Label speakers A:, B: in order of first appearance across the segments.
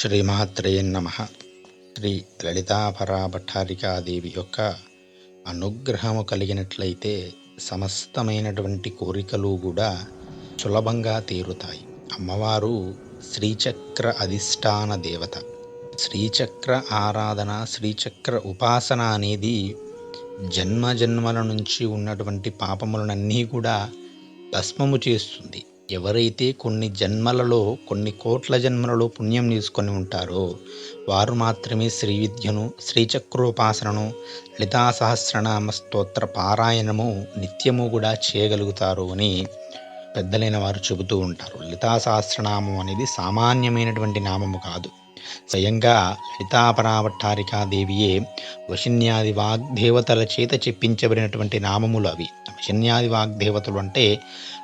A: శ్రీమాత్రే నమ. శ్రీ లలితాపరా భట్టారికాదేవి యొక్క అనుగ్రహము కలిగినట్లయితే సమస్తమైనటువంటి కోరికలు కూడా సులభంగా తీరుతాయి. అమ్మవారు శ్రీచక్ర అధిష్టాన దేవత. శ్రీచక్ర ఆరాధన శ్రీచక్ర ఉపాసన అనేది జన్మ జన్మల నుంచి ఉన్నటువంటి పాపములనన్నీ కూడా భస్మము చేస్తుంది. ఎవరైతే కొన్ని జన్మలలో కొన్ని కోట్ల జన్మలలో పుణ్యం తీసుకొని ఉంటారో వారు మాత్రమే శ్రీ విద్యను శ్రీచక్రోపాసనను లలితా సహస్రనామ స్తోత్ర పారాయణము నిత్యము కూడా చేయగలుగుతారు అని పెద్దలైన వారు చెబుతూ ఉంటారు. లలితా సహస్రనామం అనేది సామాన్యమైనటువంటి నామము కాదు. స్వయంగా లలితాపరావట్టారికాదేవియే వశిన్యాది వాగ్దేవతల చేత చెప్పించబడినటువంటి నామములు అవి. వశిన్యాది వాగ్దేవతలు అంటే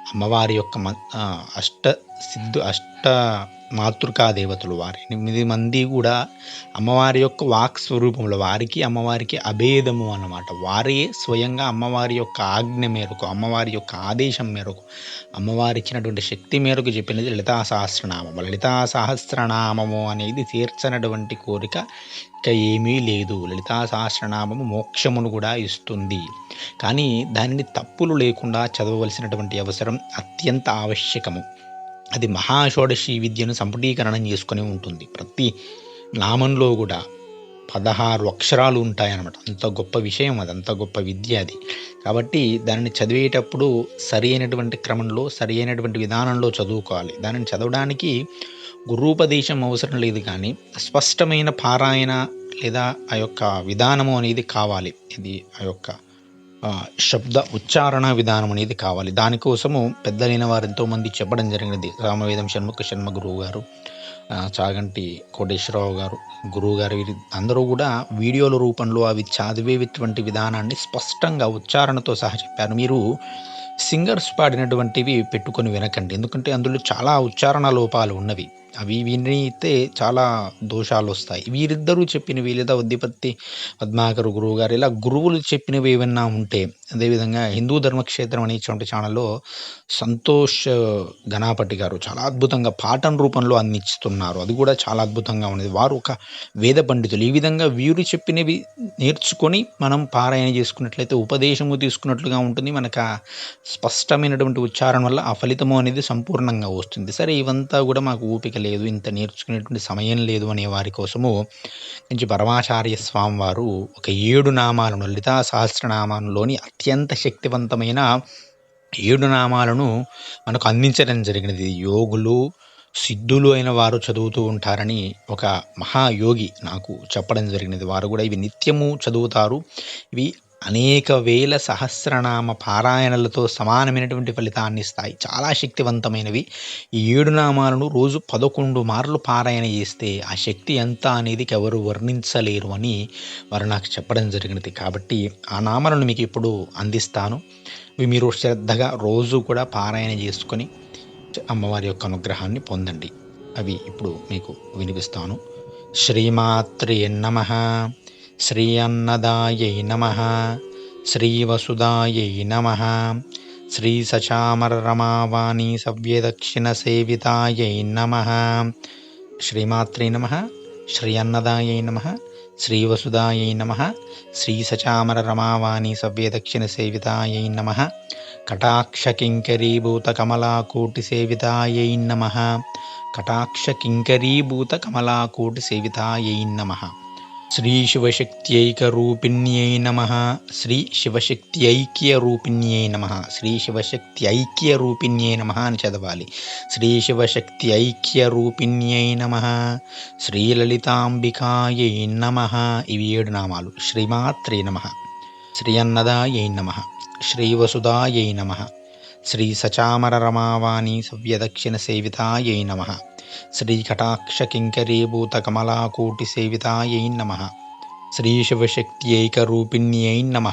A: అమ్మవారి యొక్క మ అష్ట సిద్ధు అష్ట మాతృకా దేవతలు వారి. ఎనిమిది మంది కూడా అమ్మవారి యొక్క వాక్ స్వరూపంలో వారికి అమ్మవారికి అభేదము అన్నమాట. వారే స్వయంగా అమ్మవారి యొక్క ఆజ్ఞ మేరకు అమ్మవారి యొక్క ఆదేశం మేరకు అమ్మవారి ఇచ్చినటువంటి శక్తి మేరకు చెప్పినది లలితా సహస్రనామము. లలితా సహస్రనామము అనేది తీర్చనటువంటి కోరిక ఇక ఏమీ లేదు. లలితా సహస్రనామము మోక్షమును కూడా ఇస్తుంది. కానీ దానిని తప్పులు లేకుండా చదవవలసినటువంటి అవసరం అత్యంత ఆవశ్యకము. అది మహాషోడశి విద్యను సంపుటీకరణం చేసుకొని ఉంటుంది. ప్రతి నామంలో కూడా పదహారు అక్షరాలు ఉంటాయన్నమాట. అంత గొప్ప విషయం అది అంత గొప్ప విద్య అది. కాబట్టి దానిని చదివేటప్పుడు సరి అయినటువంటి క్రమంలో సరి అయినటువంటి విధానంలో చదువుకోవాలి. దానిని చదవడానికి గురూపదేశం అవసరం లేదు కానీ స్పష్టమైన పారాయణ లేదా ఆ యొక్క విధానము అనేది కావాలి. ఇది ఆ యొక్క శబ్ద ఉచ్చారణ విధానం అనేది కావాలి. దానికోసము పెద్దలైన వారు ఎంతోమంది చెప్పడం జరిగినది. రామవేదం షణ్ముఖ శర్మ గురువు గారు చాగంటి కోటేశ్వరరావు గారు గురువు గారు వీరి అందరూ కూడా వీడియోల రూపంలో అవి చదివేటువంటి విధానాన్ని స్పష్టంగా ఉచ్చారణతో సహా చెప్పారు. మీరు సింగర్స్ పాడినటువంటివి పెట్టుకొని వినకండి. ఎందుకంటే అందులో చాలా ఉచ్చారణ లోపాలు ఉన్నవి. అవి వినితే చాలా దోషాలు వస్తాయి వీరిద్దరూ చెప్పినవి లేదా ఉద్దిపత్తి పద్మాకర్ గురువు గారు ఇలా గురువులు చెప్పినవి ఏమన్నా ఉంటే అదేవిధంగా హిందూ ధర్మక్షేత్రం అనేటువంటి ఛానల్లో సంతోష్ గణాపటి గారు చాలా అద్భుతంగా పాఠం రూపంలో అందిస్తున్నారు. అది కూడా చాలా అద్భుతంగా ఉన్నది. వారు ఒక వేద పండితులు. ఈ విధంగా వీరు చెప్పినవి నేర్చుకొని మనం పారాయణ చేసుకున్నట్లయితే ఉపదేశము తీసుకున్నట్లుగా ఉంటుంది. మనకు స్పష్టమైనటువంటి ఉచ్చారణ వల్ల ఆ ఫలితము అనేది సంపూర్ణంగా వస్తుంది. సరే ఇవంతా కూడా మాకు ఊపిక లేదు ఇంత నేర్చుకునేటువంటి సమయం లేదు అనే వారి కోసము నుంచి పరమాచార్య స్వామి వారు ఒక ఏడు నామాలను లలితా సహస్రనామాలలోని అత్యంత శక్తివంతమైన ఏడు నామాలను మనకు అందించడం జరిగినది. యోగులు సిద్ధులు అయిన వారు చదువుతూ ఉంటారని ఒక మహాయోగి నాకు చెప్పడం జరిగినది. వారు కూడా ఇవి నిత్యము చదువుతారు. ఇవి అనేక వేల సహస్రనామ పారాయణలతో సమానమైనటువంటి ఫలితాన్ని ఇస్తాయి. చాలా శక్తివంతమైనవి. ఈ ఏడు నామాలను రోజు పదకొండు మార్లు పారాయణ చేస్తే ఆ శక్తి ఎంత అనేది ఎవరు వర్ణించలేరు అని వారు నాకు చెప్పడం జరిగినది. కాబట్టి ఆ నామాలను మీకు ఇప్పుడు అందిస్తాను. ఇవి మీరు శ్రద్ధగా రోజు కూడా పారాయణ చేసుకొని అమ్మవారి యొక్క అనుగ్రహాన్ని పొందండి. అవి ఇప్పుడు మీకు వినిపిస్తాను. శ్రీమాత్రి నమ. శ్రీ అన్నదాయై నమ శ్రీవసుదాయై నమ శ్రీ సచామరరమావాణి సవ్యదక్షిణ సేవితాయై నమ. శ్రీమాత్రే నమ శ్రీ అన్నదాయై నమ శ్రీవసుదాయై నమ శ్రీ సచామర రమావాణి సవ్యదక్షిణ సేవితాయై నమ. కటాక్షకింకరీభూతకమలాకోటిసేవితాయై నమ కటాక్షకింకరీభూతకమలాకోటిసేవితాయై నమ. శ్రీ సేవితాయై నమ. శ్రీ శివశక్త్యైక్యరూపిణ్యై నమ శ్రీ శివశక్తి ఐక్యరూపిణ్యై నమ అని చదవాలి. శ్రీ శివశక్తి ఐక్యరూపిణ్యై నమ శ్రీలలితాంబికాయై నమ ఇవి ఏడు నామాలు. శ్రీమాత్రే నమ। శ్రీ అన్నదాయై నమ। శ్రీవసుదాయై నమ। శ్రీ సచామర రమావాణి సవ్యదక్షిణ సేవితాయై నమ। శ్రీకటాక్షకింకరీభూతకమలాకోటిసేవితాయై నమ శ్రీశివశక్త్యైకరూపిణ్యై నమ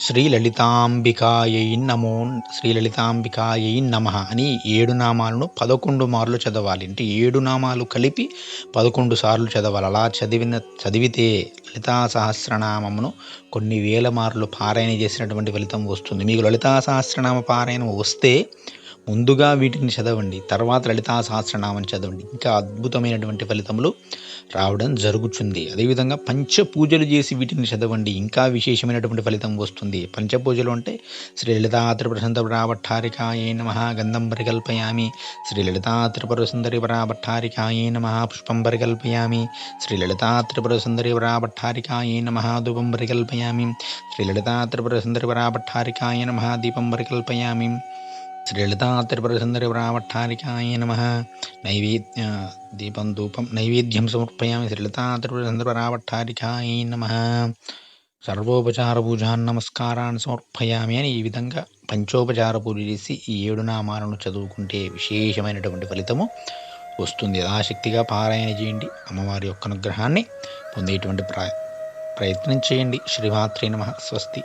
A: శ్రీలలితాంబికాయై నమో శ్రీలలితాంబికాయై నమ అని ఏడు నామాలను పదకొండు మార్లు చదవాలి. అంటే ఏడు నామాలు కలిపి పదకొండు సార్లు చదవాలి. అలా చదివిన చదివితే లలితా సహస్రనామమును కొన్ని వేల మార్లు పారాయణ చేసినటువంటి ఫలితం వస్తుంది. మీకు లలితా సహస్రనామ పారాయణం వస్తే ముందుగా వీటిని చదవండి తర్వాత లలితా సహస్రనామం చదవండి. ఇంకా అద్భుతమైనటువంటి ఫలితములు రావడం జరుగుతుంది అదేవిధంగా పంచ పూజలు చేసి వీటిని చదవండి ఇంకా విశేషమైనటువంటి ఫలితం వస్తుంది. పంచ పూజలు అంటే శ్రీ లలితా త్రిపుర సుందరి నమ గంధం పరికల్పయామి. శ్రీ లలితా త్రిపుర సుందరి పరాభట్టారికాయే నమ పుష్పం పరికల్పయామి. శ్రీ లలితా త్రిపుర సుందరి పరాభట్టారికాయే నమ ధూపం పరికల్పయామి. శ్రీ లలితా సుందరి పరాభట్టారికాయ నమ దీపం పరికల్పయామి. శ్రీ లలితా నమ నైవేద్య దీపం ధూపం నైవేద్యం సమర్పయామి శ్రీ లలితా నమ సర్వోపచార పూజాన్ నమస్కారాన్ని సమర్పయామి అని ఈ విధంగా పంచోపచార పూజ చేసి ఈ ఏడు నామాలను చదువుకుంటే విశేషమైనటువంటి ఫలితము వస్తుంది. యథాశక్తిగా పారాయణ చేయండి. అమ్మవారి యొక్క అనుగ్రహాన్ని పొందేటువంటి ప్రయత్నం చేయండి. శ్రీమాత్రే నమ. స్వస్తి.